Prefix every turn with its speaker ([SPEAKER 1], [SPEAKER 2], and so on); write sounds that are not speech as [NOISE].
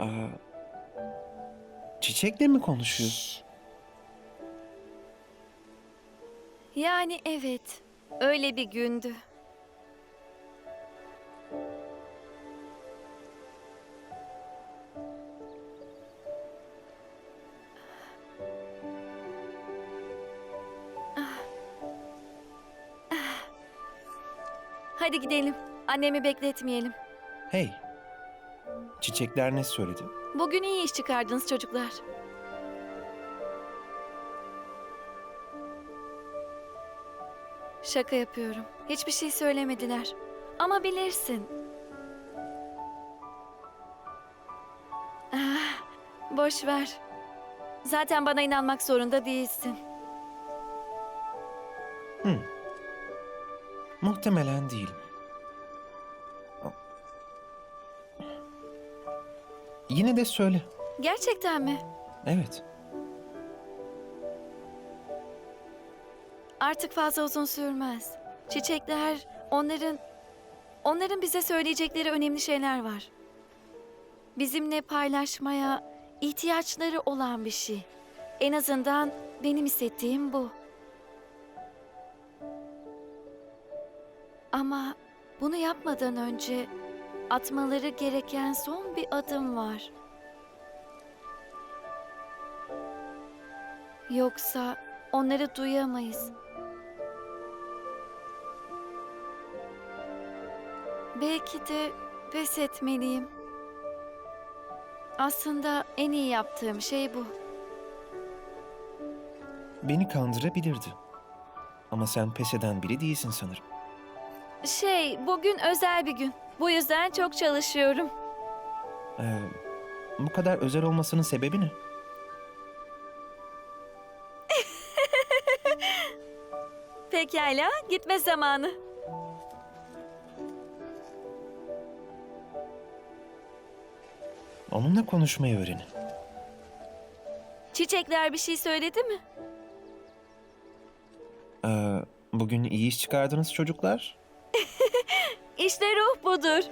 [SPEAKER 1] Aa, çiçekle mi konuşuyor?
[SPEAKER 2] Yani evet. Öyle bir gündü. Hadi gidelim. Annemi bekletmeyelim.
[SPEAKER 1] Hey, çiçekler ne söyledi?
[SPEAKER 2] Bugün iyi iş çıkardınız çocuklar. Şaka yapıyorum. Hiçbir şey söylemediler. Ama bilirsin. Ah, boş ver. Zaten bana inanmak zorunda değilsin.
[SPEAKER 1] Muhtemelen değil. Yine de söyle.
[SPEAKER 2] Gerçekten mi?
[SPEAKER 1] Evet.
[SPEAKER 2] Artık fazla uzun sürmez. Çiçekler, onların... Onların bize söyleyecekleri önemli şeyler var. Bizimle paylaşmaya ihtiyaçları olan bir şey. En azından benim hissettiğim bu. Ama bunu yapmadan önce atmaları gereken son bir adım var. Yoksa onları duyamayız. Belki de pes etmeliyim. Aslında en iyi yaptığım şey bu.
[SPEAKER 1] Beni kandırabilirdi. Ama sen pes eden biri değilsin sanırım.
[SPEAKER 2] Şey, bugün özel bir gün. Bu yüzden çok çalışıyorum.
[SPEAKER 1] Ee, bu kadar özel olmasının sebebi ne? [LAUGHS]
[SPEAKER 2] Pekala, gitme zamanı.
[SPEAKER 1] Onunla konuşmayı öğrenin.
[SPEAKER 2] Çiçekler bir şey söyledi mi?
[SPEAKER 1] Ee, bugün iyi iş çıkardınız çocuklar.
[SPEAKER 2] İşte ruh budur.